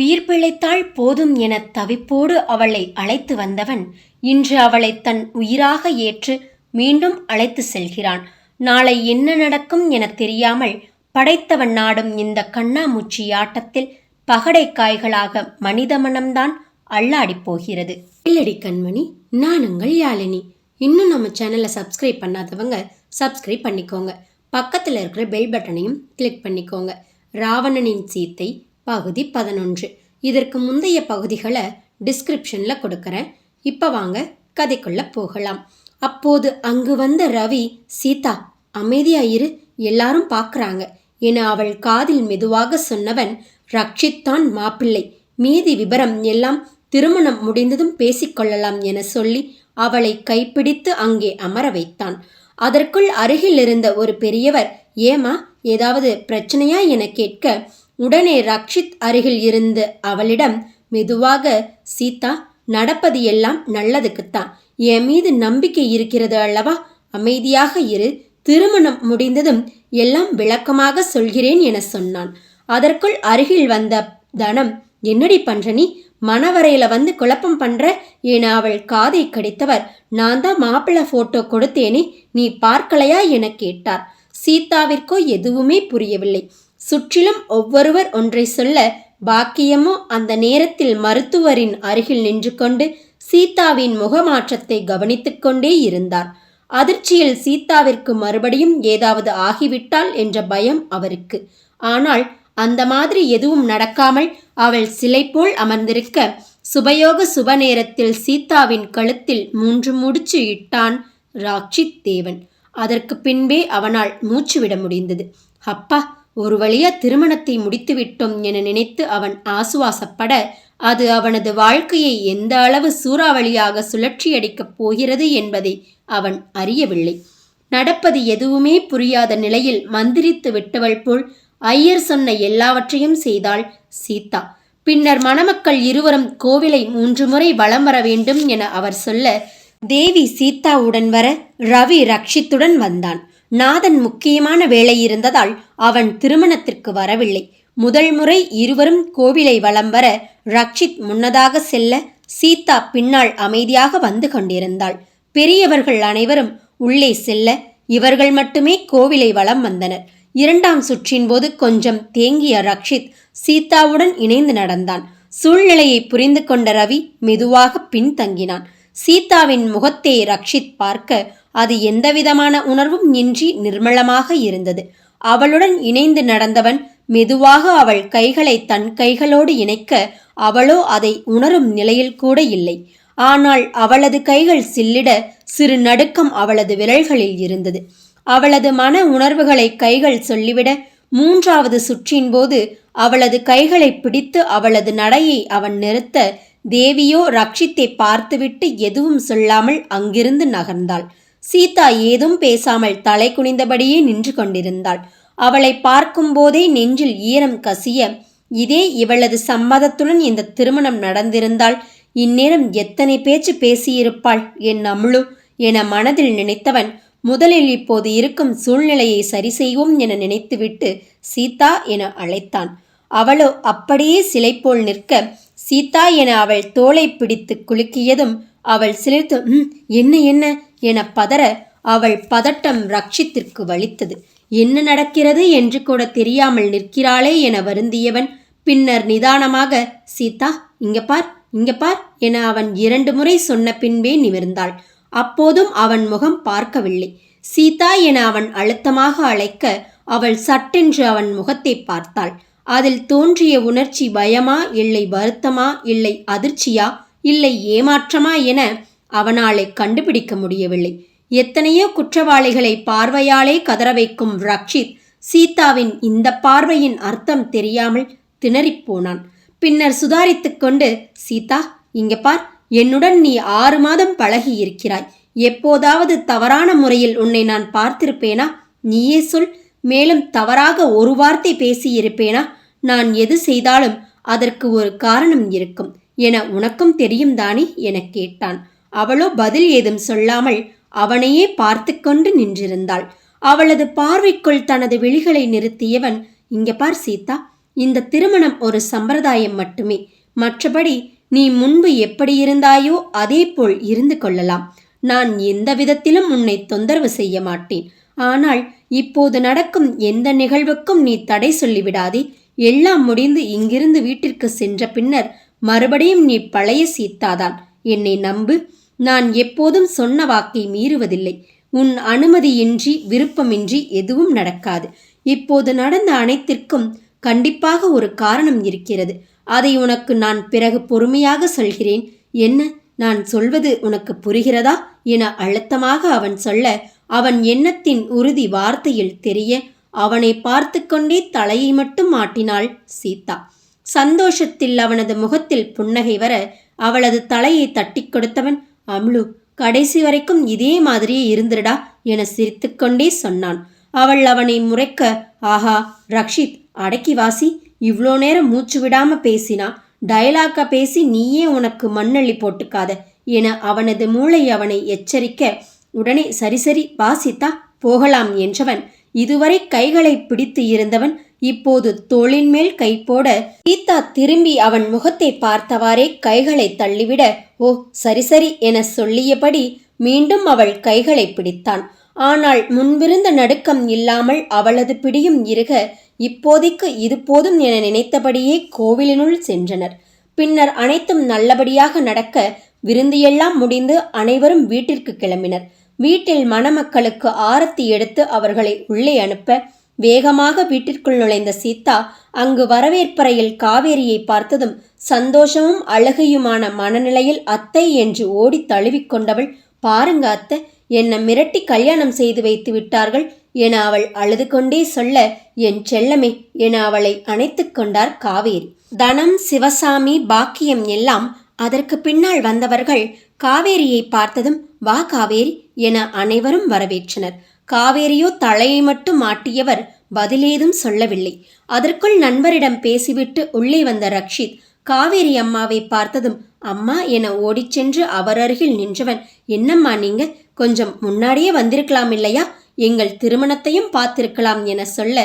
உயிர் பிழைத்தாள் போதும் என தவிப்போடு அவளை அழைத்து வந்தவன் இன்று அவளை தன் உயிராக ஏற்று மீண்டும் அழைத்து செல்கிறான். நாளை என்ன நடக்கும் என தெரியாமல் படைத்தவன் நாடும் இந்த கண்ணாமூச்சி ஆட்டத்தில் பகடை காய்களாக மனித மனம்தான் அள்ளாடி போகிறது. இல்லடி கண்மணி நான் உங்கள் யாழினி. இன்னும் நம்ம சேனலை சப்ஸ்கிரைப் பண்ணாதவங்க சப்ஸ்கிரைப் பண்ணிக்கோங்க. பக்கத்தில் இருக்கிற பெல் பட்டனையும் கிளிக் பண்ணிக்கோங்க. ராவணனின் சீத்தை பகுதி பதினொன்று. இதற்கு முந்தைய பகுதிகளை டிஸ்கிரிப்ஷனில் கொடுக்குறேன். இப்போ வாங்க கதைக்குள்ள போகலாம். அப்போது அங்கு வந்த ரவி சீதா அமைதியா இரு எல்லாரும் பார்க்குறாங்க என அவள் காதில் மெதுவாக சொன்னவன் ரட்சித்தான் மாப்பிள்ளை மீதி விபரம் எல்லாம் திருமணம் முடிந்ததும் பேசிக்கொள்ளலாம் என சொல்லி அவளை கைப்பிடித்து அங்கே அமர வைத்தான். அதற்குள் அருகில் இருந்த ஒரு பெரியவர் ஏமா ஏதாவது பிரச்சனையா? என கேட்க உடனே ரக்ஷித் அருகில் இருந்து அவளிடம் மெதுவாக சீதா நடப்பது எல்லாம் நல்லதுக்குத்தான். என் மீது நம்பிக்கை இருக்கிறது அல்லவா? அமைதியாக இரு. திருமணம் முடிந்ததும் எல்லாம் விளக்கமாக சொல்கிறேன் என சொன்னான். அதற்குள் அருகில் வந்த தனம் என்னடி பண்ற நீ மணவரையில வந்து குழப்பம் பண்ற? என அவள் காதை கடித்தவர். நான் தான் மாப்பிள்ளை போட்டோ கொடுத்தேனே நீ பார்க்கலையா? என கேட்டார். சீதாவிற்கோ எதுவுமே புரியவில்லை. சுற்றிலும் ஒவ்வொருவர் ஒன்றை சொல்ல பாக்கியமோ அந்த நேரத்தில் மருத்துவரின் அருகில் நின்று கொண்டு சீதாவின் முகமாற்றத்தை கவனித்துக் கொண்டே இருந்தார். அதிர்ச்சியில் சீதாவிற்கு மறுபடியும் ஏதாவது ஆகிவிட்டால் என்ற பயம் அவருக்கு. ஆனால் அந்த மாதிரி எதுவும் நடக்காமல் அவள் சிலை போல் அமர்ந்திருக்க சுபயோக சுப நேரத்தில் சீதாவின் கழுத்தில் மூன்று முடிச்சு இட்டான் ராட்சித் தேவன். அதற்கு பின்பே அவனால் மூச்சு விட முடிந்தது. அப்பா ஒரு வழியா திருமணத்தை முடித்துவிட்டோம் என நினைத்து அவன் ஆசுவாசப்பட அது அவனது வாழ்க்கையை எந்த அளவு சூறாவளியாக சுழற்சியடிக்கப் போகிறது என்பதை அவன் அறியவில்லை. நடப்பது எதுவுமே புரியாத நிலையில் மந்திரித்து விட்டவள் போல் ஐயர் சொன்ன எல்லாவற்றையும் செய்தாள் சீதா. பின்னர் மணமக்கள் இருவரும் கோவிலை மூன்று முறை வலம் வர வேண்டும் என அவர் சொல்ல தேவி சீதாவுடன் வர ரவி ரக்ஷித்துடன் வந்தான். நாதன் முக்கியமான வேலை இருந்ததால் அவன் திருமணத்திற்கு வரவில்லை. முதல் முறை இருவரும் கோவிலை வலம் வர ரக்ஷித் முன்னதாக செல்ல சீதா பின்னால் அமைதியாக வந்து கொண்டிருந்தாள். பெரியவர்கள் அனைவரும் உள்ளே செல்ல இவர்கள் மட்டுமே கோவிலை வலம் வந்தனர். இரண்டாம் சுற்றின் போது கொஞ்சம் தேங்கிய ரக்ஷித் சீதாவுடன் இணைந்து நடந்தான். சூழ்நிலையை புரிந்து கொண்ட ரவி மெதுவாக பின்தங்கினான். சீதாவின் முகத்தை ரக்ஷித் பார்க்க அது எந்தவிதமான உணர்வும் இன்றி நிர்மலமாக இருந்தது. அவளுடன் இணைந்து நடந்தவன் மெதுவாக அவள் கைகளை தன் கைகளோடு இணைக்க அவளோ அதை உணரும் நிலையில் கூட இல்லை. ஆனால் அவளது கைகள் சில்லிட சிறு நடுக்கம் அவளது விரல்களில் இருந்தது. அவளது மன உணர்வுகளை கைகள் சொல்லிவிட மூன்றாவது சுற்றின் போது அவளது கைகளை பிடித்து அவளது நடையை அவன் நிறுத்த தேவியோ ரக்ஷித்தை பார்த்துவிட்டு எதுவும் சொல்லாமல் அங்கிருந்து நகர்ந்தாள். சீதா ஏதும் பேசாமல் தலை குனிந்தபடியே நின்று கொண்டிருந்தாள். அவளை பார்க்கும்போதே நெஞ்சில் ஈரம் கசிய இதே இவளது சம்மதத்துடன் இந்த திருமணம் நடந்திருந்தால் இந்நேரம் எத்தனை பேச்சு பேசியிருப்பாள் என் அமுழு என மனதில் நினைத்தவன் முதலில் இப்போது இருக்கும் சூழ்நிலையை சரி செய்வோம் என நினைத்துவிட்டு சீதா என அழைத்தான். அவளோ அப்படியே சிலை போல் நிற்க சீதா என அவள் தோலை பிடித்து குலுக்கியதும் அவள் சிலிர்த்து என்ன என்ன? என பதற அவள் பதட்டம் ரக்ஷித்திற்கு வலித்தது. என்ன நடக்கிறது? என்று கூட தெரியாமல் நிற்கிறாளே என வருந்தியவன் பின்னர் நிதானமாக சீதா இங்க பார் இங்க பார் என அவன் இரண்டு முறை சொன்ன பின்பே நிமிர்ந்தாள். அப்போதும் அவன் முகம் பார்க்கவில்லை. சீதா என அவன் அழுத்தமாக அழைக்க அவள் சட்டென்று அவன் முகத்தை பார்த்தாள். அதில் தோன்றிய உணர்ச்சி பயமா இல்லை வருத்தமா இல்லை அதிர்ச்சியா இல்லை ஏமாற்றமா என அவனாலே கண்டுபிடிக்க முடியவில்லை. எத்தனையோ குற்றவாளிகளை பார்வையாலே கதற வைக்கும் ரக்ஷித் சீதாவின் இந்த பார்வையின் அர்த்தம் தெரியாமல் திணறிப் போனான். பின்னர் சுதாரித்து கொண்டு சீதா இங்க பார். என்னுடன் நீ ஆறு மாதம் பழகி இருக்கிறாய். எப்போதாவது தவறான முறையில் உன்னை நான் பார்த்திருப்பேனா? நீயே சொல். மேலும் தவறாக ஒரு வார்த்தை பேசியிருப்பேனா? நான் எது செய்தாலும் அதற்கு ஒரு காரணம் இருக்கும். என உனக்கும் தெரியும் தானே? எனக் கேட்டான். அவளோ பதில் ஏதும் சொல்லாமல் அவனையே பார்த்து கொண்டு நின்றிருந்தாள். அவளது பார்வைக்குள் தனது விழிகளை நிறுத்தியவன் இங்க பார் சீதா இந்த திருமணம் ஒரு சம்பிரதாயம் மட்டுமே. மற்றபடி நீ முன்பு எப்படி இருந்தாயோ அதே போல் இருந்து கொள்ளலாம். நான் எந்த விதத்திலும் உன்னை தொந்தரவு செய்ய மாட்டேன். ஆனால் இப்போது நடக்கும் எந்த நிகழ்வுக்கும் நீ தடை சொல்லிவிடாதே. எல்லாம் முடிந்து இங்கிருந்து வீட்டிற்கு சென்ற பின்னர் மறுபடியும் நீ பழைய சீத்தாதான் என்னை நம்பு நான் எப்போதும் சொன்ன வாக்கை மீறுவதில்லை. உன் அனுமதியின்றி விருப்பமின்றி எதுவும் நடக்காது. இப்போது நடந்த அனைத்திற்கும் கண்டிப்பாக ஒரு காரணம் இருக்கிறது. அதை உனக்கு நான் பிறகு பொறுமையாக சொல்கிறேன். என்ன? நான் சொல்வது உனக்கு புரிகிறதா? என அழுத்தமாக அவன் சொல்ல அவன் எண்ணத்தின் உறுதி வார்த்தையில் தெரிய அவனை பார்த்து கொண்டே தலையை மட்டும் மாட்டினாள் சீதா. சந்தோஷத்தில் அவனது முகத்தில் புன்னகை வர அவளது தலையை தட்டி கொடுத்தவன் அம்லு கடைசி வரைக்கும் இதே மாதிரியே இருந்துடா என சிரித்துக்கொண்டே சொன்னான். அவள் அவனை முறைக்க ஆஹா ரக்ஷித் அடக்கி வாசி. இவ்வளோ நேரம் மூச்சு விடாம பேசினா டயலாக்க பேசி நீயே உனக்கு மண்ணள்ளி போட்டுக்காத என அவனது மூளை அவனை எச்சரிக்க உடனே சரி சரி வாசித்தா போகலாம் என்றவன். இதுவரை கைகளை பிடித்து இருந்தவன் இப்போது தோளின் மேல் கை போட சீதா திரும்பி அவன் முகத்தை பார்த்தவாறே கைகளை தள்ளிவிட ஓ சரி சரி என சொல்லியபடி மீண்டும் அவள் கைகளை பிடித்தான். ஆனால் முன்பிருந்த நடுக்கம் இல்லாமல் அவளது பிடியும் இருக இப்போதைக்கு இது போதும் என நினைத்தபடியே கோவிலினுள் சென்றனர். பின்னர் அனைத்தும் நல்லபடியாக நடக்க விருந்தியெல்லாம் முடிந்து அனைவரும் வீட்டிற்கு கிளம்பினர். வீட்டில் மணமக்களுக்கு ஆரத்தி எடுத்து அவர்களை உள்ளே அனுப்ப வேகமாக வீட்டிற்குள் நுழைந்த சீதா அங்கு வரவேற்பறையில் காவேரியை பார்த்ததும் சந்தோஷமும் அழகையுமான மனநிலையில் அத்தை என்று ஓடி தழுவிக்கொண்டவள் பாருங்க அத்தை என்னை மிரட்டி கல்யாணம் செய்து வைத்து விட்டார்கள் என அவள் அழுது கொண்டே சொல்ல என் செல்லமே என அவளை அணைத்து கொண்டார் காவேரி. தனம் சிவசாமி பாக்கியம் எல்லாம் அதற்கு பின்னால் வந்தவர்கள் காவேரியை பார்த்ததும் வா காவேரி என அனைவரும் வரவேற்றனர். காவேரியோ தலையை மட்டும் மாட்டியவர் பதிலேதும் சொல்லவில்லை. அதற்குள் நண்பரிடம் பேசிவிட்டு உள்ளே வந்த ரக்ஷித் காவேரி அம்மாவை பார்த்ததும் அம்மா என ஓடிச் சென்று அவர் அருகில் நின்றவன் என்னம்மா நீங்க கொஞ்சம் முன்னாடியே வந்திருக்கலாம் இல்லையா? எங்கள் திருமணத்தையும் பார்த்திருக்கலாம் என சொல்ல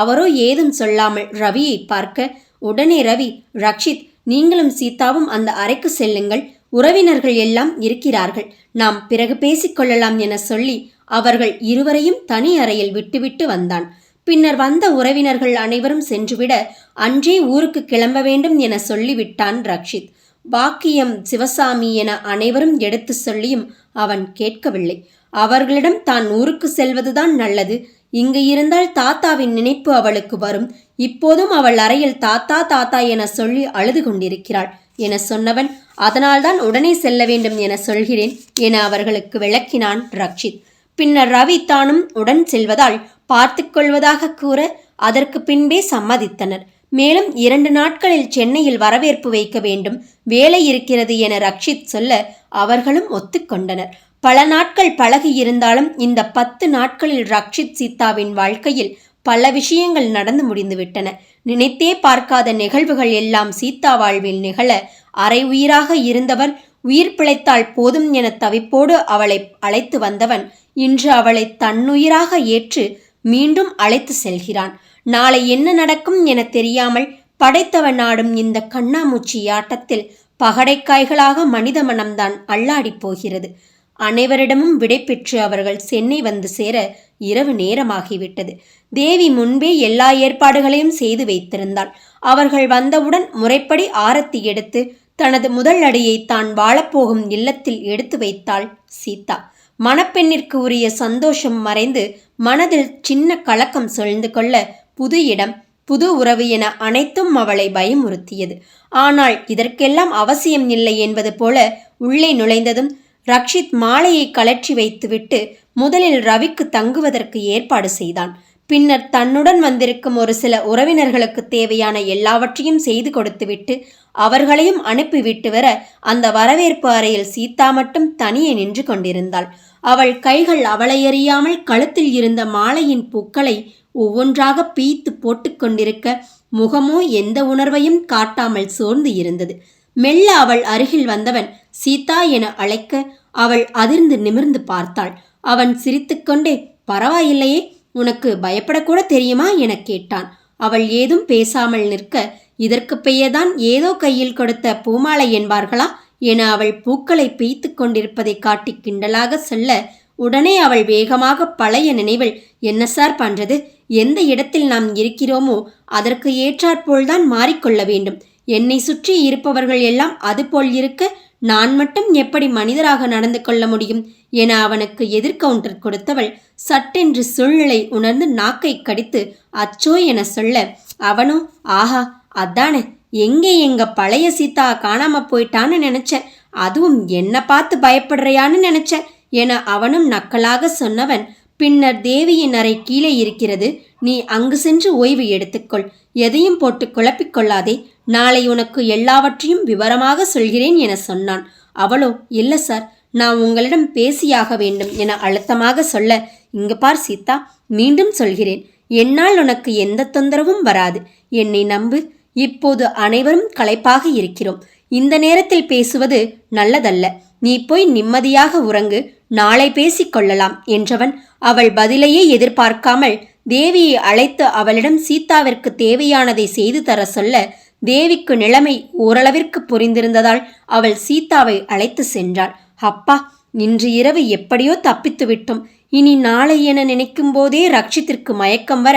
அவரோ ஏதும் சொல்லாமல் ரவியை பார்க்க உடனே ரவி ரக்ஷித் நீங்களும் சீதாவும் அந்த அறைக்கு செல்லுங்கள் உறவினர்கள் எல்லாம் இருக்கிறார்கள் நாம் பிறகு பேசிக்கொள்ளலாம் என சொல்லி அவர்கள் இருவரையும் தனி அறையில் விட்டுவிட்டு வந்தான். பின்னர் வந்த உறவினர்கள் அனைவரும் சென்றுவிட அன்றே ஊருக்கு கிளம்ப வேண்டும் என சொல்லிவிட்டான் ரக்ஷித். பாக்கியம் சிவசாமி என அனைவரும் எடுத்து சொல்லியும் அவன் கேட்கவில்லை. அவர்களிடம் தான் ஊருக்கு செல்வதுதான் நல்லது. இங்கு இருந்தால் தாத்தாவின் நினைப்பு அவளுக்கு வரும். இப்போதும் அவள் அறையில் தாத்தா தாத்தா என சொல்லி அழுது கொண்டிருக்கிறாள் என சொன்னவன் அதனால்தான் உடனே செல்ல வேண்டும் என சொல்கிறேன் என அவர்களுக்கு விளக்கினான் ரக்ஷித். பின்னர் ரவி தானும் உடன் செல்வதால் பார்த்து கொள்வதாக கூற அதற்கு பின்பே சம்மதித்தனர். மேலும் இரண்டு நாட்களில் சென்னையில் வரவேற்பு வைக்க வேண்டும் வேலை இருக்கிறது என ரக்ஷித் சொல்ல அவர்களும் ஒத்துக்கொண்டனர் பல நாட்கள் பழகி இருந்தாலும் இந்த பத்து நாட்களில் ரக்ஷித் சீதாவின் வாழ்க்கையில் பல விஷயங்கள் நடந்து முடிந்துவிட்டன. நினைத்தே பார்க்காத நிகழ்வுகள் எல்லாம் சீதா வாழ்வில் நிகழ அரை உயிராக இருந்தவர் உயிர் பிழைத்தால் போதும் என தவிப்போடு அவளை அழைத்து வந்தவன் இன்று அவளை தன்னுயிராக ஏற்று மீண்டும் அழைத்து செல்கிறான். நாளை என்ன நடக்கும் என தெரியாமல் படைத்தவன் ஆடும் இந்த கண்ணாமூச்சி ஆட்டத்தில் பகடைக்காய்களாக மனித மனம்தான் அள்ளாடி போகிறது. அனைவரிடமும் விடை பெற்று அவர்கள் சென்னை வந்து சேர இரவு நேரமாகிவிட்டது. தேவி முன்பே எல்லா ஏற்பாடுகளையும் செய்து வைத்திருந்தாள். அவர்கள் வந்தவுடன் முறைப்படி ஆரத்தி எடுத்து தனது முதல் அடியை தான் வாழப்போகும் இல்லத்தில் எடுத்து வைத்தாள் சீதா. மணப்பெண்ணிற்கு உரிய சந்தோஷம் மறைந்து மனதில் சின்ன கலக்கம் சொல்ந்து கொள்ள புது இடம் புது உறவு என அனைத்தும் அவளை பயமுறுத்தியது. ஆனால் இதற்கெல்லாம் அவசியம் இல்லை என்பது போல உள்ளே நுழைந்ததும் ரக்ஷித் மாலையை கலற்றி வைத்துவிட்டு முதலில் ரவிக்கு தங்குவதற்கு ஏற்பாடு செய்தான். பின்னர் தன்னுடன் வந்திருக்கும் ஒரு சில உறவினர்களுக்கு தேவையான எல்லாவற்றையும் செய்து கொடுத்துவிட்டு அவர்களையும் அனுப்பிவிட்டு வர அந்த வரவேற்பு அறையில் சீதா மட்டும் தனியே நின்று கொண்டிருந்தாள். அவள் கைகள் அவளை அறியாமல் கழுத்தில் இருந்த மாலையின் பூக்களை ஒவ்வொன்றாக பீய்த்து போட்டுக்கொண்டிருக்க முகமோ எந்த உணர்வையும் காட்டாமல் சோர்ந்து இருந்தது. மெல்ல அவள் அருகில் வந்தவன் சீதா என அழைக்க அவள் அதிர்ந்து நிமிர்ந்து பார்த்தாள். அவன் சிரித்துக்கொண்டே பரவாயில்லையே உனக்கு பயப்படக்கூட தெரியுமா? எனக் கேட்டான். அவள் ஏதும் பேசாமல் நிற்க இதற்கு பெயர்தான் ஏதோ கையில் கொடுத்த பூமாலை என்பார்களா? என அவள் பூக்களை பிய்த்து கொண்டிருப்பதை காட்டி கிண்டலாக சொல்ல உடனே அவள் வேகமாக பழைய நினைவில் என்ன சார் பண்றது? எந்த இடத்தில் நாம் இருக்கிறோமோ அதற்கு ஏற்றாற்போல்தான் மாறிக்கொள்ள வேண்டும். என்னை சுற்றி இருப்பவர்கள் எல்லாம் அதுபோல் இருக்க நான் மட்டும் எப்படி மனிதராக நடந்து கொள்ள முடியும்? என அவனுக்கு எதிர்கவுண்டர் கொடுத்தவள் சட்டென்று சூழ்நிலை உணர்ந்து நாக்கை கடித்து அச்சோ என சொல்ல அவனோ ஆஹா அதானே எங்கே எங்க பழைய சீதா காணாம போயிட்டான்னு நினைச்சேன். அதுவும் என்னை பார்த்து பயப்படுறியான்னு நினைச்சேன் என அவனும் நக்கலாக சொன்னவன் பின்னர் தேவியின் அறை கீழே இருக்கிறது நீ அங்கு சென்று ஓய்வு எடுத்துக்கொள். எதையும் போட்டு குழப்பிக்கொள்ளாதே நாளை உனக்கு எல்லாவற்றையும் விவரமாக சொல்கிறேன் என சொன்னான். அவளோ இல்லை சார் நான் உங்களிடம் பேசியாக வேண்டும் என அழுத்தமாக சொல்ல இங்கு பார் சீதா மீண்டும் சொல்கிறேன். என்னால் உனக்கு எந்த தொந்தரவும் வராது. என்னை நம்பு இப்போது அனைவரும் களைப்பாக இருக்கிறோம். இந்த நேரத்தில் பேசுவது நல்லதல்ல. நீ போய் நிம்மதியாக உறங்கு நாளை பேசிக் கொள்ளலாம் என்றவன் அவள் பதிலையே எதிர்பார்க்காமல் தேவியை அழைத்து அவளிடம் சீதாவிற்கு தேவையானதை செய்து தர சொல்ல தேவிக்கு நிலைமை ஓரளவிற்கு புரிந்திருந்ததால் அவள் சீதாவை அழைத்து சென்றாள். அப்பா இன்று இரவு எப்படியோ தப்பித்து விட்டோம். இனி நாளை என நினைக்கும் போதே ரக்ஷித்திற்கு மயக்கம் வர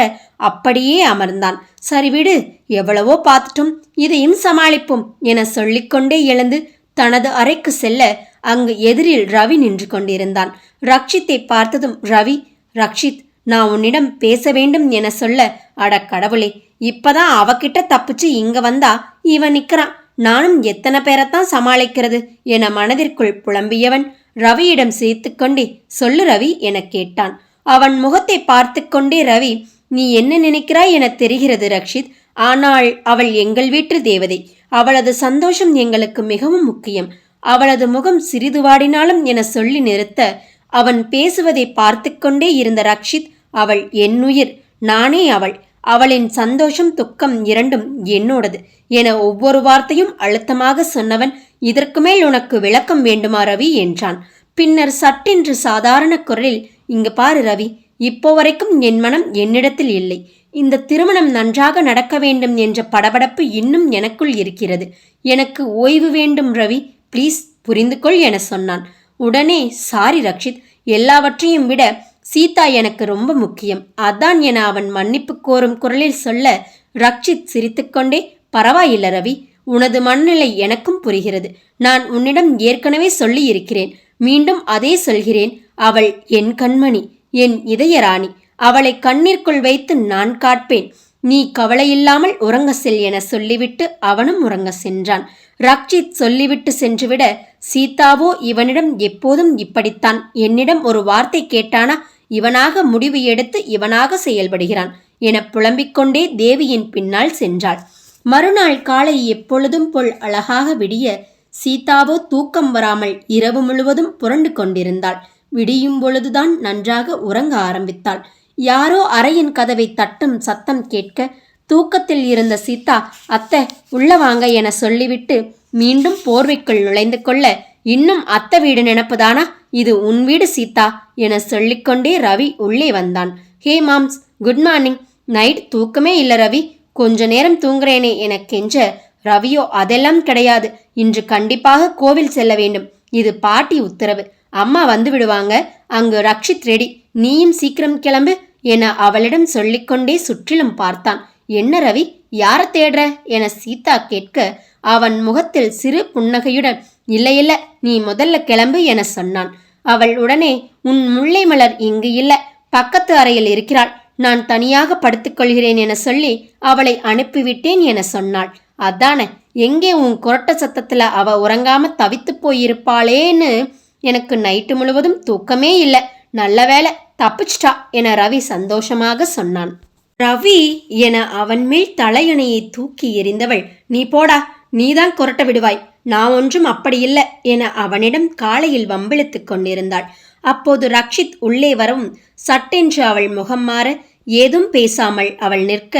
அப்படியே அமர்ந்தான். சரி விடு எவ்வளவோ பார்த்துட்டோம் இதையும் சமாளிப்போம் என சொல்லிக்கொண்டே எழுந்து தனது அறைக்கு செல்ல அங்கு எதிரில் ரவி நின்று கொண்டிருந்தான். ரக்ஷித்தை பார்த்ததும் ரவி ரக்ஷித் நான் உன்னிடம் பேச வேண்டும் என சொல்ல அட கடவுளே இப்பதான் அவகிட்ட தப்பிச்சு இங்க வந்தா இவன் நிக்கிறான். நானும் எத்தனை பேரைத்தான் சமாளிக்கிறது என மனதிற்குள் புலம்பியவன் ரவியிடம் சேர்த்துக்கொண்டே சொல்லு ரவி எனக் கேட்டான். அவன் முகத்தை பார்த்து கொண்டே ரவி நீ என்ன நினைக்கிறாய் என தெரிகிறது ரக்ஷித். ஆனால் அவள் எங்கள் வீட்டு தேவதை. அவளது சந்தோஷம் எங்களுக்கு மிகவும் முக்கியம். அவளது முகம் சிறிது வாடினாலும் என சொல்லி நிறுத்த அவன் பேசுவதை பார்த்து கொண்டே இருந்த ரக்ஷித் அவள் என்னுயிர் நானே அவள். அவளின் சந்தோஷம் துக்கம் இரண்டும் என்னோடது என ஒவ்வொரு வார்த்தையும் அழுத்தமாக சொன்னவன் இதற்கு மேல் உனக்கு விளக்கம் வேண்டுமா ரவி? என்றான். பின்னர் சட்டென்று சாதாரண குரலில் இங்கு பாரு ரவி இப்போ வரைக்கும் என் மனம் என்னிடத்தில் இல்லை. இந்த திருமணம் நன்றாக நடக்க வேண்டும் என்ற படபடப்பு இன்னும் எனக்குள் இருக்கிறது. எனக்கு ஓய்வு வேண்டும் ரவி. ப்ளீஸ் புரிந்து கொள் என சொன்னான். உடனே சாரி ரக்ஷித். எல்லாவற்றையும் விட சீதா எனக்கு ரொம்ப முக்கியம். அதான் என அவன் மன்னிப்பு கோரும் குரலில் சொல்ல ரக்ஷித் சிரித்துக்கொண்டே பரவாயில்ல ரவி. உனது மனநிலை எனக்கும் புரிகிறது. நான் உன்னிடம் ஏற்கனவே சொல்லி இருக்கிறேன் மீண்டும் அதே சொல்கிறேன். அவள் என் கண்மணி என் இதயராணி. அவளை கண்ணிற்குள் வைத்து நான் காட்பேன். நீ கவலையில்லாமல் உறங்க செல் என சொல்லிவிட்டு அவனும் உறங்க சென்றான். ரக்ஷித் சொல்லிவிட்டு சென்றுவிட சீதாவோ இவனிடம் எப்போதும் இப்படித்தான். என்னிடம் ஒரு வார்த்தை கேட்டானா இவனாக முடிவு எடுத்து இவனாக செயல்படுகிறான் என புலம்பிக் கொண்டே தேவியின் பின்னால் சென்றாள். மறுநாள் காலை எப்பொழுதும் போல் அழகாக விடிய சீதாவோ தூக்கம் வராமல் இரவு முழுவதும் புரண்டு கொண்டிருந்தாள். விடியும் பொழுதுதான் நன்றாக உறங்க ஆரம்பித்தாள். யாரோ அறையின் கதவை தட்டும் சத்தம் கேட்க தூக்கத்தில் இருந்த சீதா அத்தை உள்ள வாங்க என சொல்லிவிட்டு மீண்டும் போர்வைக்குள் நுழைந்து கொள்ள இன்னும் அத்தை வீடு நினப்புதானா? இது உன் வீடு சீதா என சொல்லிக்கொண்டே ரவி உள்ளே வந்தான். ஹே மாம்ஸ் குட் மார்னிங். நைட் தூக்கமே இல்லை ரவி. கொஞ்ச நேரம் தூங்குறேனே என கெஞ்ச ரவியோ அதெல்லாம் கிடையாது. இன்று கண்டிப்பாக கோவில் செல்ல வேண்டும். இது பாட்டி உத்தரவு. அம்மா வந்து விடுவாங்க. அங்கு ரக்ஷித் ரெடி. நீயும் சீக்கிரம் கிளம்பு என அவளிடம் சொல்லிக்கொண்டே சுற்றிலும் பார்த்தான். என்ன ரவி? யார தேடுற? என சீதா கேட்க அவன் முகத்தில் சிறு புன்னகையுடன் இல்லை இல்ல. நீ முதல்ல கிளம்பு என சொன்னான். அவள் உடனே உன் முல்லை மலர் இங்கு இல்ல. பக்கத்து அறையில் இருக்கிறாள். நான் தனியாக படுத்துக்கொள்கிறேன் என சொல்லி அவளை அனுப்பிவிட்டேன் என சொன்னாள். அதானே எங்கே உன் குரட்ட சத்தத்தில் அவ உறங்காம தவித்து போயிருப்பாளேன்னு எனக்கு நைட்டு முழுவதும் தூக்கமே இல்லை. நல்ல வேலை தப்பிச்சிட்டா என ரவி சந்தோஷமாக சொன்னான். ரவி என அவன் மேல் தலையணையை தூக்கி எறிந்தவள் நீ போடா நீதான் குரட்ட விடுவாய். நான் ஒன்றும் அப்படி இல்லை என அவனிடம் காலையில் வம்பிழுத்து கொண்டிருந்தாள். அப்போது ரக்ஷித் உள்ளே வரவும் சட்டென்று அவள் முகம் மாற ஏதும் பேசாமல் அவள் நிற்க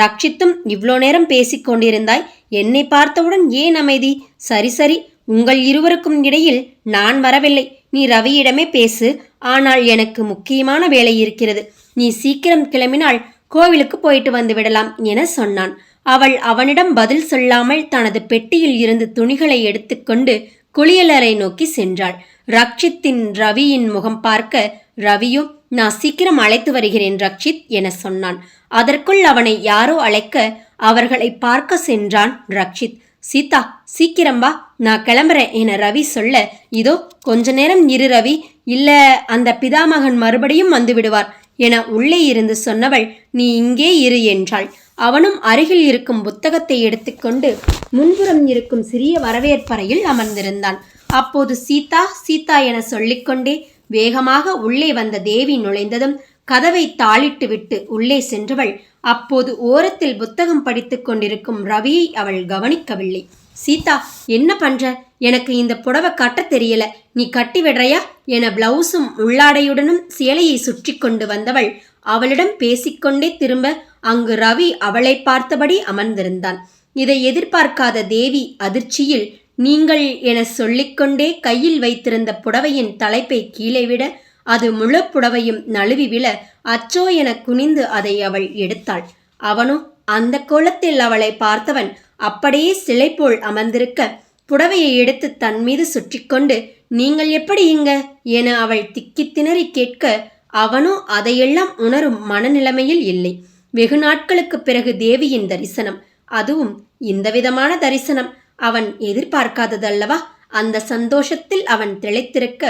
ரக்ஷித்தும் இவ்வளோ நேரம் பேசிக் கொண்டிருந்தாய். என்னை பார்த்தவுடன் ஏன் அமைதி? சரி சரி உங்கள் இருவருக்கும் இடையில் நான் வரவில்லை. நீ ரவியிடமே பேசு. ஆனால் எனக்கு முக்கியமான வேலை இருக்கிறது. நீ சீக்கிரம் கிளம்பினால் கோவிலுக்கு போயிட்டு வந்து விடலாம் என சொன்னான். அவள் அவனிடம் பதில் சொல்லாமல் தனது பெட்டியில் இருந்து துணிகளை எடுத்துக்கொண்டு குளியலறை நோக்கி சென்றாள். ரக்ஷித்தின் ரவியின் முகம் பார்க்க ரவியும் நான் சீக்கிரம் அழைத்து வருகிறேன் ரக்ஷித் என சொன்னான். அதற்குள் அவனை யாரோ அழைக்க அவர்களை பார்க்க சென்றான் ரக்ஷித். சீதா சீக்கிரம் வா நான் கிளம்புறேன் என ரவி சொல்ல இதோ கொஞ்ச நேரம் இரு ரவி இல்ல அந்த பிதாமகன் மறுபடியும் வந்து விடுவார் என உள்ளே இருந்து சொன்னவள் நீ இங்கே இரு என்றாள். அவனும் அருகில் இருக்கும் புத்தகத்தை எடுத்துக்கொண்டு முன்புறம் இருக்கும் சிறிய வரவேற்பறையில் அமர்ந்திருந்தான். அப்போது சீதா சீதா என சொல்லிக்கொண்டே வேகமாக உள்ளே வந்த தேவி நுழைந்ததும் கதவை தாளிட்டு விட்டு உள்ளே சென்றவள் அப்போது ஓரத்தில் புத்தகம் படித்துக் கொண்டிருக்கும் ரவியை அவள் கவனிக்கவில்லை. சீதா என்ன பண்ற? எனக்கு இந்த புடவை கட்ட தெரியல. நீ கட்டி விடுறையா? என பிளவுஸும் உள்ளாடையுடனும் சேலையை சுற்றி கொண்டு வந்தவள் அவளிடம் பேசிக்கொண்டே திரும்ப அங்கு ரவி அவளை பார்த்தபடி அமர்ந்திருந்தான். இதை எதிர்பார்க்காத தேவி அதிர்ச்சியில் நீங்கள் என சொல்லிக்கொண்டே கையில் வைத்திருந்த புடவையின் தலைப்பை கீழே விட அது முழு புடவையும் நழுவி விழ அச்சோ என குனிந்து அதை அவள் எடுத்தாள். அவனோ அந்த கோலத்தில் அவளை பார்த்தவன் அப்படியே சிலை போல் அமர்ந்திருக்க புடவையை எடுத்து தன் மீது சுற்றிக்கொண்டு நீங்கள் எப்படி இங்க? என அவள் திக்கி திணறி கேட்க அவனோ அதையெல்லாம் உணரும் மனநிலைமையில் இல்லை. வெகு நாட்களுக்கு பிறகு தேவியின் தரிசனம். அதுவும் இந்த விதமான தரிசனம். அவன் எதிர்பார்க்காததல்லவா? அந்த சந்தோஷத்தில் அவன் திளைத்திருக்க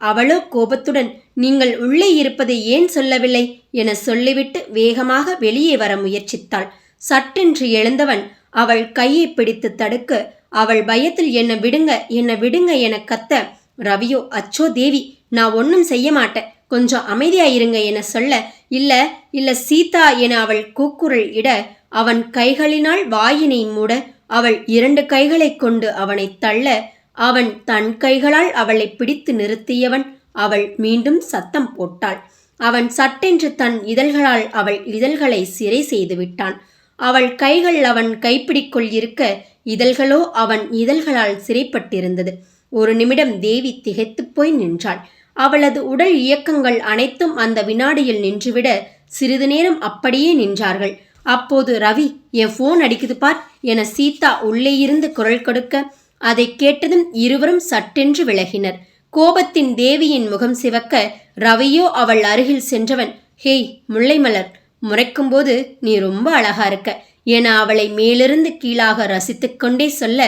அவளோ கோபத்துடன் நீங்கள் உள்ளே இருப்பதை ஏன் சொல்லவில்லை? என சொல்லிவிட்டு வேகமாக வெளியே வர முயற்சித்தாள். சட்டென்று எழுந்தவன் அவள் கையை பிடித்து தடுக்க அவள் பயத்தில் என்ன விடுங்க என்ன விடுங்க என கத்த ரவியோ அச்சோ தேவி நான் ஒன்றும் செய்ய மாட்டேன். கொஞ்சம் அமைதியாயிருங்க என சொல்ல இல்ல இல்ல சீதா என அவள் கூக்குரல் இட அவன் கைகளினால் வாயினை மூட அவள் இரண்டு கைகளைக் கொண்டு அவனை தள்ள அவன் தன் கைகளால் அவளை பிடித்து நிறுத்தியவன் அவள் மீண்டும் சத்தம் போட்டாள். அவன் சட்டென்று தன் இதழ்களால் அவள் இதழ்களை சிறை செய்து விட்டான். அவள் கைகள் அவன் கைப்பிடிக்குள் இருக்க இதழ்களோ அவன் இதழ்களால் சிறைப்பட்டிருந்தது. ஒரு நிமிடம் தேவி திகைத்துப் போய் நின்றாள். அவளது உடல் இயக்கங்கள் அனைத்தும் அந்த வினாடியில் நின்றுவிட சிறிது நேரம் அப்படியே நின்றார்கள். அப்போது ரவி என் ஃபோன் அடிக்குது பார். என சீதா உள்ளே இருந்து குரல் கொடுக்க அதை கேட்டதும் இருவரும் சட்டென்று விலகினர். கோபத்தின் தேவியின் முகம் சிவக்க ரவியோ அவள் அருகில் சென்றவன் ஹேய் முல்லைமலர் முறைக்கும்போது நீ ரொம்ப அழகா இருக்க என அவளை மேலிருந்து கீழாக ரசித்துக்கொண்டே சொல்ல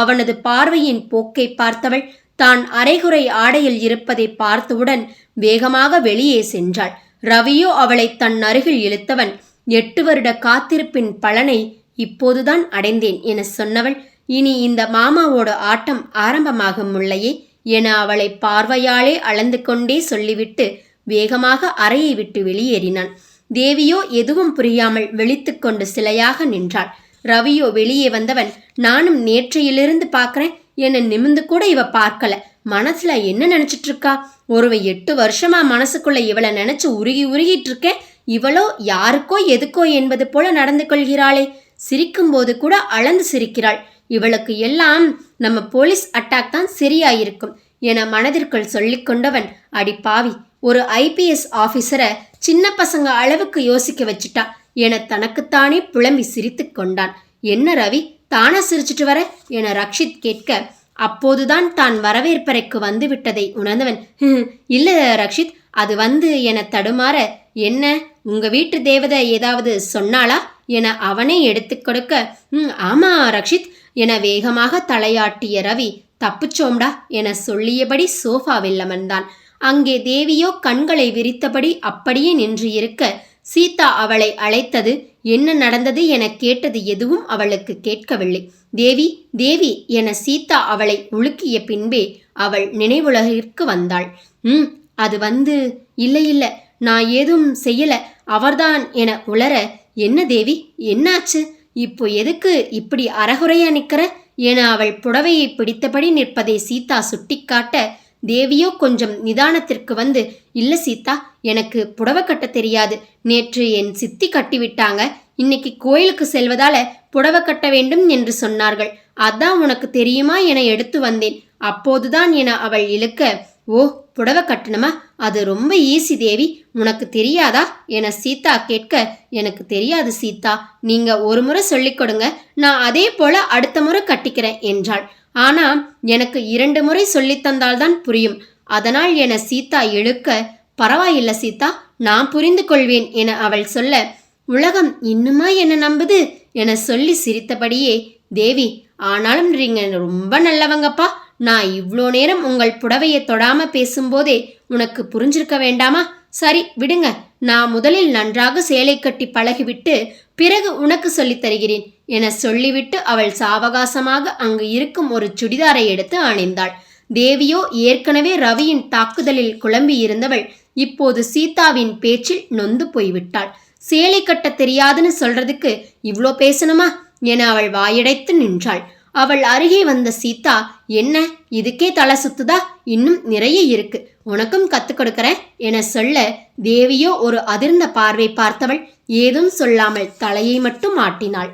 அவனது பார்வையின் போக்கை பார்த்தவள் தான் அரைகுறை ஆடையில் இருப்பதை பார்த்தவுடன் வேகமாக வெளியே சென்றாள். ரவியோ அவளை தன் அருகில் இழுத்தவன் எட்டு வருட காத்திருப்பின் பலனை இப்போதுதான் அடைந்தேன் என சொன்னவள் இனி இந்த மாமாவோட ஆட்டம் ஆரம்பமாகும் முல்லையே என அவளை பார்வையாலே அளந்து கொண்டே சொல்லிவிட்டு வேகமாக அறையை விட்டு வெளியேறினான். தேவியோ எதுவும் புரியாமல் விழித்துக்கொண்டு சிலையாக நின்றாள். ரவியோ வெளியே வந்தவன் நானும் நேற்றையிலிருந்து பார்க்கறேன் என்னை நிமிந்து கூட இவ பார்க்கல. மனசுல என்ன நினைச்சிட்டு இருக்கா? ஒருவ எட்டு வருஷமா மனசுக்குள்ள இவளை நினைச்சு உருகி உருகிட்டு இருக்கேன் இவளோ யாருக்கோ எதுக்கோ என்பது போல நடந்து கொள்கிறாளே. சிரிக்கும்போது கூட அளந்து சிரிக்கிறாள். இவளுக்கு எல்லாம் நம்ம போலீஸ் அட்டாக் தான் சரியாயிருக்கும் என மனதிற்குள் சொல்லிக் கொண்டவன் அடி பாவி. ஒரு ஐபிஎஸ் ஆபீசரை சின்ன பசங்க அளவுக்கு யோசிக்க வச்சுட்டா என தனக்குத்தானே புலம்பி சிரித்து கொண்டான். என்ன ரவி தானா சிரிச்சிட்டு வர? என ரக்ஷித் கேட்க அப்போதுதான் தான் வரவேற்பறைக்கு வந்து விட்டதை உணர்ந்தவன். "ஹம், இல்ல ரக்ஷித் அது வந்து என தடுமாற என்ன உங்கள் வீட்டு தேவதை ஏதாவது சொன்னாளா? என அவனே எடுத்துக் கொடுக்க "ம், ஆமா ரக்ஷித். என வேகமாக தலையாட்டிய ரவி தப்புச்சோம்டா என சொல்லியபடி சோஃபாவில் அமர்ந்தான். அங்கே தேவியோ கண்களை விரித்தபடி அப்படியே நின்று இருக்க சீதா அவளை அழைத்தது என்ன நடந்தது என கேட்டது எதுவும் அவளுக்கு கேட்கவில்லை. தேவி தேவி என சீதா அவளை உலுக்கிய பின்பே அவள் நினைவுலகிற்கு வந்தாள். ம் அது வந்து இல்லை இல்லை நான் ஏதும் செய்யல அவர்தான் என உளர என்ன தேவி என்னாச்சு? இப்போ எதுக்கு இப்படி அறகுறையா நிக்கிற? என அவள் புடவையை பிடித்தபடி நிற்பதை சீதா சுட்டிக்காட்ட தேவியோ கொஞ்சம் நிதானத்திற்கு வந்து இல்ல சீதா எனக்கு புடவை கட்ட தெரியாது. நேற்று என் சித்தி கட்டிவிட்டாங்க இன்னைக்கு கோயிலுக்கு செல்வதால புடவை கட்ட வேண்டும் என்று சொன்னார்கள். அதான் உனக்கு தெரியுமா? என எடுத்து வந்தேன். அப்போதுதான் என அவள் இழுக்க ஓ புடவை கட்டணுமா? அது ரொம்ப ஈஸி தேவி. உனக்கு தெரியாதா? என சீதா கேட்க எனக்கு தெரியாது சீதா. நீங்க ஒரு முறை சொல்லிக் கொடுங்க. நான் அதே போல அடுத்த முறை கட்டிக்கிறேன் என்றாள். ஆனா எனக்கு இரண்டு முறை சொல்லித்தந்தால்தான் புரியும். அதனால் என சீதா இழுக்க பரவாயில்ல சீதா நான் புரிந்து கொள்வேன் என அவள் சொல்ல உலகம் இன்னுமா என்ன நம்புது? என சொல்லி சிரித்தபடியே தேவி ஆனாலும் நீங்க ரொம்ப நல்லவங்கப்பா. நான் இவ்வளோ நேரம் உங்கள் புடவையை தொடாம பேசும்போதே உனக்கு புரிஞ்சிருக்க வேண்டாமா? சரி விடுங்க. நான் முதலில் நன்றாக சேலை கட்டி பழகிவிட்டு பிறகு உனக்கு சொல்லித் தருகிறேன் என சொல்லிவிட்டு அவள் சாவகாசமாக அங்கு இருக்கும் ஒரு சுடிதாரை எடுத்து அணிந்தாள். தேவியோ ஏற்கனவே ரவியின் தாக்குதலில் குழம்பி இருந்தவள் இப்போது சீதாவின் பேச்சில் நொந்து போய்விட்டாள். சேலை கட்ட தெரியாதுன்னு சொல்றதுக்கு இவ்ளோ பேசணுமா? என அவள் வாயடைத்து நின்றாள். அவள் அருகே வந்த சீதா என்ன இதுக்கே தலை சுத்துதா? இன்னும் நிறைய இருக்கு. உனக்கும் கத்துக் கொடுக்கறேன் என சொல்ல தேவியோ ஒரு அதிர்ந்த பார்வை பார்த்தவள் ஏதும் சொல்லாமல் தலையை மட்டும் ஆட்டினாள்.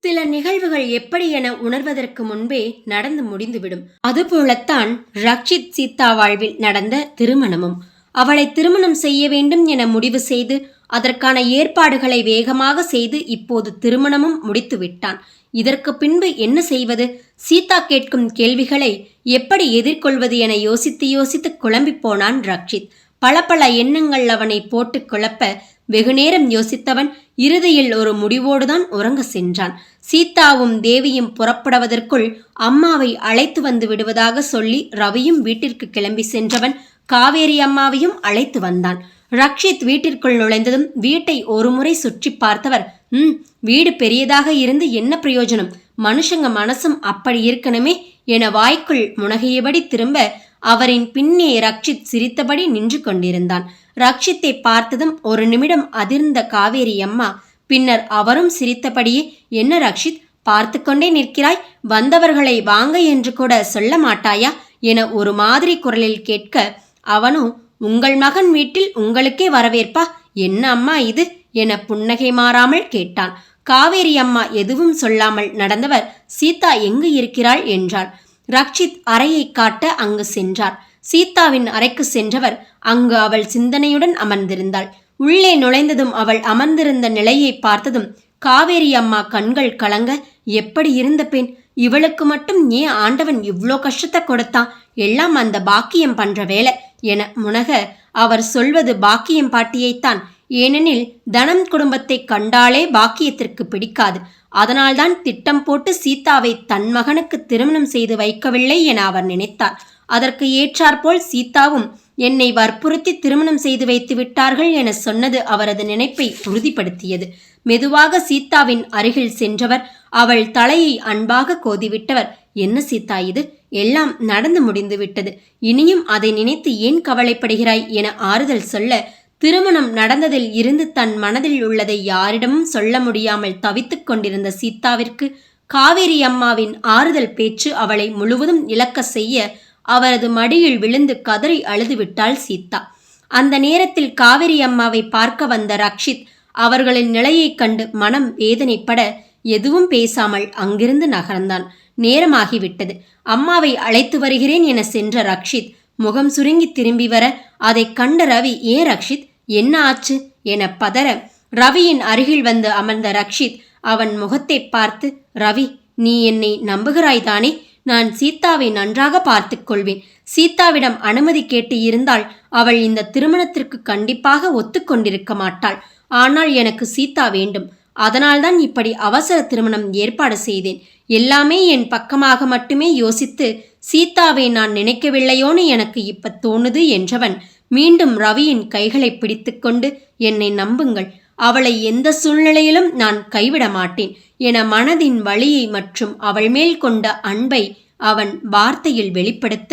சில நிகழ்வுகள் எப்படி என உணர்வதற்கு முன்பே நடந்து முடிந்துவிடும். அதுபோலத்தான் ரக்ஷித் சீதா வாழ்வில் நடந்த திருமணமும். அவளை திருமணம் செய்ய வேண்டும் என முடிவு செய்து அதற்கான ஏற்பாடுகளை வேகமாக செய்து இப்போது திருமணமும் முடித்து விட்டான் இதற்கு பின்பு என்ன செய்வது? சீதா கேட்கும் கேள்விகளை எப்படி எதிர்கொள்வது என யோசித்து யோசித்து குழம்பி போனான் ரக்ஷித். பல பல எண்ணங்கள் அவனை போட்டு குழப்ப வெகுநேரம் யோசித்தவன் இறுதியில் ஒரு முடிவோடுதான் உறங்க சென்றான். சீதாவும் தேவியும் புறப்படுவதற்குள் அம்மாவை அழைத்து வந்து விடுவதாக சொல்லி ரவியும் வீட்டிற்கு கிளம்பி சென்றவன் காவேரி அம்மாவையும் அழைத்து வந்தான். ரக்ஷித் வீட்டிற்குள் நுழைந்ததும் வீட்டை ஒருமுறை சுற்றி பார்த்தவர் ம் வீடு பெரியதாக இருந்து என்ன பிரயோஜனம்? மனுஷங்க மனசும் அப்படி இருக்கணுமே என வாய்க்குள் முனகையபடி திரும்ப அவரின் பின்னே ரக்ஷித் சிரித்தபடி நின்று கொண்டிருந்தான். ரக்ஷித்தை பார்த்ததும் ஒரு நிமிடம் அதிர்ந்த காவேரி அம்மா பின்னர் அவரும் சிரித்தபடியே என்ன ரக்ஷித் பார்த்து கொண்டே நிற்கிறாய்? வந்தவர்களை வாங்க என்று கூட சொல்ல மாட்டாயா? என ஒரு மாதிரி குரலில் கேட்க அவனும் உங்கள் மகன் வீட்டில் உங்களுக்கே வரவேற்பா? என்ன அம்மா இது? என புன்னகை மாறாமல் கேட்டான். காவேரி அம்மா எதுவும் சொல்லாமல் நடந்தவர் சீதா எங்கு இருக்கிறாள்? என்றார் ரக்ஷித் அறையை காட்ட அங்கு சென்றார். சீதாவின் அறைக்கு சென்றவர் அங்கு அவள் சிந்தனையுடன் அமர்ந்திருந்தாள். உள்ளே நுழைந்ததும் அவள் அமர்ந்திருந்த நிலையை பார்த்ததும் காவேரி அம்மா கண்கள் கலங்க எப்படி இருந்த பெண்? இவளுக்கு மட்டும் ஏன் ஆண்டவன் இவ்வளோ கஷ்டத்தை கொடுத்தான்? எல்லாம் அந்த பாக்கியம் பண்ற வேலை என முனக அவர் சொல்வது பாக்கியம் பாட்டியைத்தான் ஏனெனில் தனம் குடும்பத்தை கண்டாலே பாக்கியத்திற்கு பிடிக்காது. அதனால்தான் திட்டம் போட்டு சீதாவை தன் மகனுக்கு திருமணம் செய்து வைக்கவில்லை என அவர் நினைத்தார். அதற்கு ஏற்றாற்போல் சீதாவும் என்னை வற்புறுத்தி திருமணம் செய்து வைத்து விட்டார்கள் என சொன்னது அவரது நினைப்பை உறுதிப்படுத்தியது. மெதுவாக சீதாவின் அருகில் சென்றவர் அவள் தலையை அன்பாக கோதிவிட்டவர். என்ன சீதா இது? எல்லாம் நடந்து முடிந்து விட்டது. இனியும் அதை நினைத்து ஏன் கவலைப்படுகிறாய் என ஆறுதல் சொல்ல திருமணம் நடந்ததில் இருந்து தன் மனதில் உள்ளதை யாரிடமும் சொல்ல முடியாமல் தவித்துக் கொண்டிருந்த சீதாவிற்கு காவேரி அம்மாவின் ஆறுதல் பேச்சு அவளை முழுவதும் இழக்க செய்ய அவரது மடியில் விழுந்து கதறி அழுதுவிட்டாள் சீதா. அந்த நேரத்தில் காவேரி அம்மாவை பார்க்க வந்த ரக்ஷித் அவர்களின் நிலையைக் கண்டு மனம் வேதனைப்பட எதுவும் பேசாமல் அங்கிருந்து நகர்ந்தான். நேரமாகிவிட்டது. அம்மாவை அழைத்து வருகிறேன் என சென்ற ரக்ஷித் முகம் சுருங்கி திரும்பி வர அதை கண்ட ரவி ஏன் ரக்ஷித்? என்ன ஆச்சு என பதற ரவியின் அருகில் வந்து அமர்ந்த ரக்ஷித் அவன் முகத்தை பார்த்து ரவி நீ என்னை நம்புகிறாய்தானே? நான் சீதாவை நன்றாக பார்த்து கொள்வேன். சீதாவிடம் அனுமதி கேட்டு இருந்தால் அவள் இந்த திருமணத்திற்கு கண்டிப்பாக ஒத்துக்கொண்டிருக்க மாட்டாள். ஆனால் எனக்கு சீதா வேண்டும். அதனால்தான் இப்படி அவசர திருமணம் ஏற்பாடு செய்தேன். எல்லாமே என் பக்கமாக மட்டுமே யோசித்து சீதாவை நான் நினைக்கவில்லையோன்னு எனக்கு இப்ப தோணுது என்றவன் மீண்டும் ரவியின் கைகளை பிடித்துக்கொண்டு என்னை நம்புங்கள். அவளை எந்த சூழ்நிலையிலும் நான் கைவிட மாட்டேன் என மனதின் வழியை மற்றும் அவள் மேல் கொண்ட அன்பை அவன் வார்த்தையில் வெளிப்படுத்த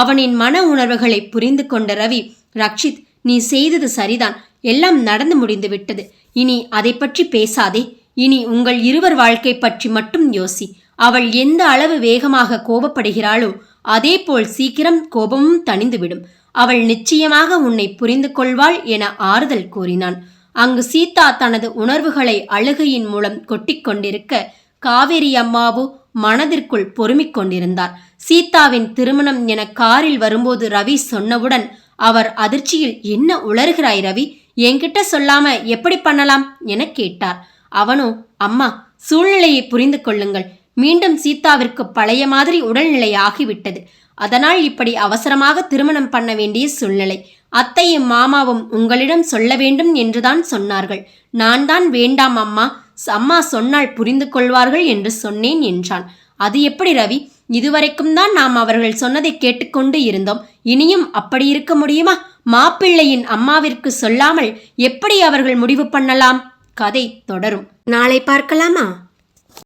அவனின் மன உணர்வுகளை புரிந்து கொண்ட ரவி ரக்ஷித் நீ செய்தது சரிதான். எல்லாம் நடந்து முடிந்து விட்டது. இனி அதை பற்றி பேசாதே. இனி உங்கள் இருவர் வாழ்க்கை பற்றி மட்டும் யோசி. அவள் எந்த அளவு வேகமாக கோபப்படுகிறாளோ அதேபோல் சீக்கிரம் கோபமும் தணிந்துவிடும். அவள் நிச்சயமாக உன்னை புரிந்து கொள்வாள் என ஆறுதல் கூறினான். அங்கு சீதா தனது உணர்வுகளை அழுகையின் மூலம் கொட்டிக் கொண்டிருக்க காவேரி அம்மாவு மனதிற்குள் பொறுமிக் கொண்டிருந்தார். சீதாவின் திருமணம் என காரில் வரும்போது ரவி சொன்னவுடன் அவர் அதிர்ச்சியில் என்ன உளறுகிறாய் ரவி? என்கிட்ட சொல்லாம எப்படி பண்ணலாம்? என கேட்டார். அவனோ அம்மா சூழ்நிலையை புரிந்து கொள்ளுங்கள். மீண்டும் சீதாவிற்கு பழைய மாதிரி உடல்நிலை ஆகிவிட்டது. அதனால் இப்படி அவசரமாக திருமணம் பண்ண வேண்டிய சூழ்நிலை. அத்தையும் மாமாவும் உங்களிடம் சொல்ல வேண்டும் என்றுதான் சொன்னார்கள். நான் தான் வேண்டாம் அம்மா. அம்மா சொன்னால் புரிந்து கொள்வார்கள் என்று சொன்னேன் என்றான் அது எப்படி ரவி? இதுவரைக்கும் தான் நாம் அவர்கள் சொன்னதை கேட்டுக்கொண்டு இருந்தோம். இனியும் அப்படி இருக்க முடியுமா? மாப்பிள்ளையின் அம்மாவிற்கு சொல்லாமல் எப்படி அவர்கள் முடிவு பண்ணலாம்? கதை தொடரும். நாளை பார்க்கலாமா?